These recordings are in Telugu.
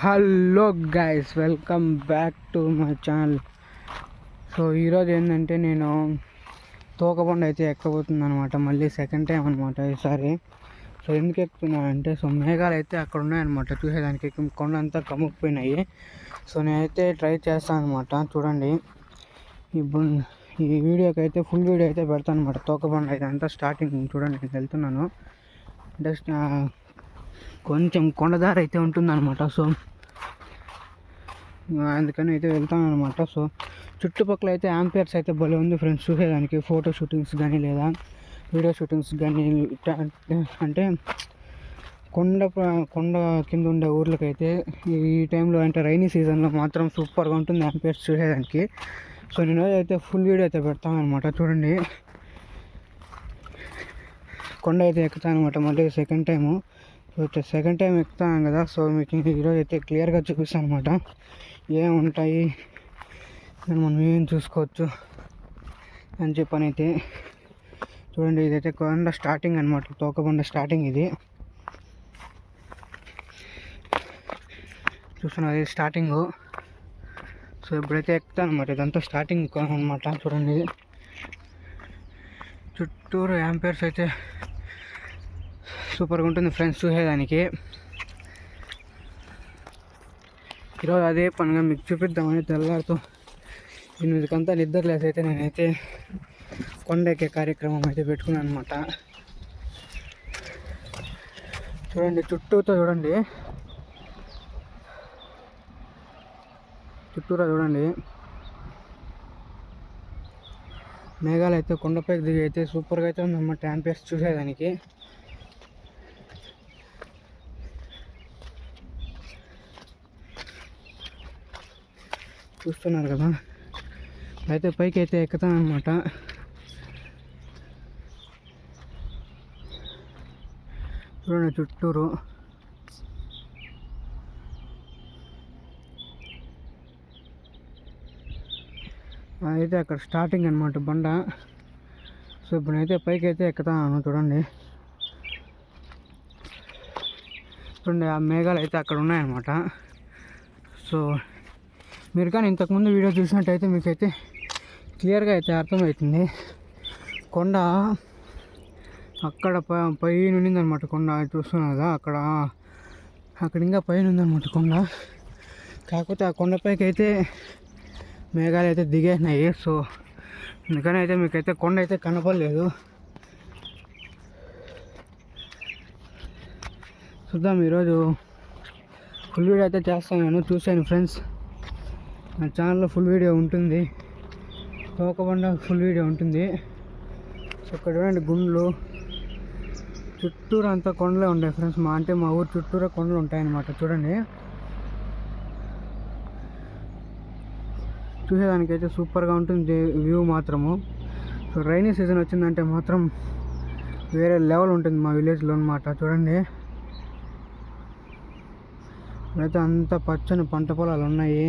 Hello guys welcome back to my channel so ఈరోజు ఏంటంటే నేను తోకబండ అయితే ఎక్కబోతుంది అనమాట మళ్ళీ సెకండ్ టైం అనమాట ఈసారి. సో ఎందుకు ఎక్కుతున్నాను అంటే సో మేఘాలు అయితే అక్కడ ఉన్నాయన్నమాట. చూసేదానికి కొండ అంతా కమ్ముకుపోయినాయి. సో నేనైతే ట్రై చేస్తాను అనమాట చూడండి. ఇప్పుడు ఈ వీడియోకి అయితే ఫుల్ వీడియో అయితే పెడతాను అనమాట తోకబండ అయితే అంతా స్టార్టింగ్ చూడండి నేను వెళ్తున్నాను. జస్ట్ కొంచెం కొండదారి అయితే ఉంటుందన్నమాట సో. అందుకని అయితే వెళ్తాను అనమాట సో. చుట్టుపక్కల అయితే యాంపియర్స్ అయితే భలే ఉంది ఫ్రెండ్స్ చూసేదానికి ఫోటో షూటింగ్స్ కానీ లేదా వీడియో షూటింగ్స్ కానీ అంటే కొండ కొండ కింద ఉండే ఊర్లకైతే ఈ టైంలో అంటే రైనీ సీజన్లో మాత్రం సూపర్గా ఉంటుంది యాంపియర్స్ చూసేదానికి. సో నేను అయితే ఫుల్ వీడియో అయితే పెడతాను అనమాట చూడండి. కొండ అయితే ఎక్కుతాను అనమాట మళ్ళీ second time. So second time ఎక్కుతాను కదా సో మీకు ఈరోజు అయితే క్లియర్గా చూపిస్తాను అనమాట ఏముంటాయి? మనం ఏం చూసుకోవచ్చు అని చెప్పని అయితే చూడండి ఇదైతే కొండ స్టార్టింగ్ అనమాట తోకబండ స్టార్టింగ్ ఇది. చూస్తున్నారు ఇది స్టార్టింగ్ సో ఇప్పుడైతే ఎక్కుతాను అనమాట ఇదంతా స్టార్టింగ్ అనమాట చూడండి. ఇది చుట్టూరు యాంపేర్స్ అయితే సూపర్గా ఉంటుంది ఫ్రెండ్స్ చూసేదానికి. ఈరోజు అదే పనిగా మీకు చూపిద్దామని తెల్లారితో ఎనిమిదికంతా నిద్ర లేసి అయితే నేనైతే కొండ ఎక్కే కార్యక్రమం అయితే పెట్టుకున్నాను అనమాట చూడండి చుట్టూతో చూడండి. చుట్టూరా చూడండి. మేఘాలు అయితే కొండపైకి దిగి అయితే సూపర్గా అయితే ఉందన్నమాట. యాంపియర్స్ చూసేదానికి. చూస్తున్నారు కదా. అయితే పైకి అయితే ఎక్కుతాను అనమాట చూడండి చుట్టూరు. అయితే అక్కడ స్టార్టింగ్ అనమాట బండ. సో ఇప్పుడైతే పైకి అయితే ఎక్కుతాను చూడండి. చూడండి ఆ మేఘాలు అయితే అక్కడ ఉన్నాయన్నమాట. సో మీరు కానీ ఇంతకుముందు వీడియో చూసినట్టయితే మీకైతే క్లియర్గా అయితే అర్థమవుతుంది. కొండ అక్కడ పై పైన ఉండిందనమాట కొండ. చూస్తున్నారు కదా అక్కడ అక్కడ ఇంకా పైన ఉందన్నమాట కొండ. కాకపోతే ఆ కొండపైకి అయితే మేఘాలు అయితే దిగేసినాయి. సో అందుకని అయితే మీకైతే కొండ అయితే కనపడలేదు. చూద్దాం ఈరోజు ఫుల్ వీడియో అయితే చేస్తాను చూశాను ఫ్రెండ్స్. నా ఛానల్లో ఫుల్ వీడియో ఉంటుంది. తోకబండ ఫుల్ వీడియో ఉంటుంది. సో ఇక్కడ చూడండి గుండ్లు. చుట్టూరు అంతా కొండలే ఉంటాయి ఫ్రెండ్స్ మా అంటే మా ఊరు చుట్టూరా కొండలు ఉంటాయన్నమాట. చూడండి. చూసేదానికైతే సూపర్గా ఉంటుంది వ్యూ మాత్రము. సో రైనీ సీజన్ వచ్చిందంటే మాత్రం వేరే లెవెల్ ఉంటుంది మా విలేజ్లో అనమాట చూడండి. అయితే అంత పచ్చని పంట పొలాలు ఉన్నాయి.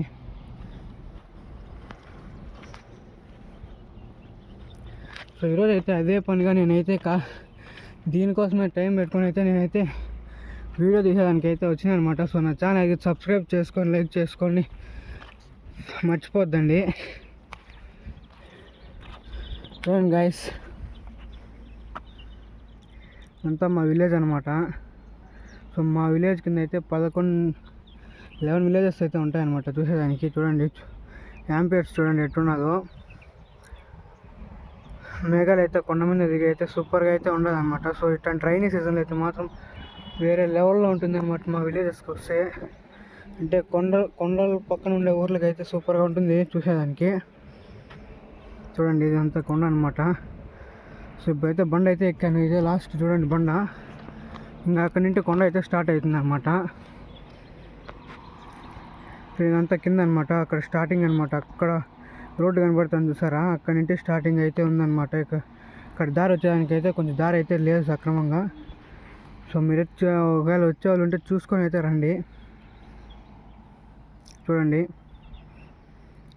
సో ఈరోజు అయితే అదే పనిగా నేనైతే కా దీనికోసమే టైం పెట్టుకొని అయితే నేనైతే వీడియో తీసేదానికి అయితే వచ్చినాను అనమాట సో నా ఛానల్కి సబ్స్క్రైబ్ చేసుకొని లైక్ చేసుకోండి. మర్చిపోద్దండి. చూడండి గాయస్ అంతా మా విలేజ్ అనమాట సో మా విలేజ్ కింద అయితే పదకొండు లెవెన్ విలేజెస్ అయితే ఉంటాయన్నమాట చూసేదానికి. చూడండి. యాంపియర్స్ చూడండి ఎట్టున్నదో మేఘాలు అయితే కొండ మీద దిగి అయితే సూపర్గా అయితే ఉండదు అనమాట సో ఇట్లాంటి రైనీ సీజన్లో అయితే మాత్రం వేరే లెవెల్లో ఉంటుంది అనమాట మా విలేజెస్కి వస్తే. అంటే కొండ కొండల పక్కన ఉండే ఊర్లకి అయితే సూపర్గా ఉంటుంది చూసేదానికి. చూడండి ఇదంతా కొండ అనమాట సో ఇప్పుడైతే బండ అయితే ఎక్కాను. ఇదే లాస్ట్ చూడండి బండ. ఇంకా అక్కడి నుండి కొండ అయితే స్టార్ట్ అవుతుంది అనమాట ఇదంతా కింద అనమాట అక్కడ స్టార్టింగ్ అనమాట అక్కడ రోడ్డు కనబడుతుంది చూసారా? అక్కడ నుంచి స్టార్టింగ్ అయితే ఉందన్నమాట. ఇక్కడ దారి వచ్చేదానికి అయితే కొంచెం దారి అయితే లేదు సక్రమంగా. సో మీరు వచ్చే ఒకవేళ వచ్చే వాళ్ళు ఉంటే చూసుకొని అయితే రండి. చూడండి.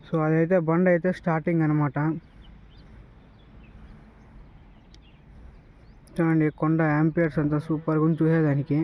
సో అదైతే బండ అయితే స్టార్టింగ్ అనమాట చూడండి కొండ యాంపియర్స్ అంతా సూపర్గా చూసేదానికి.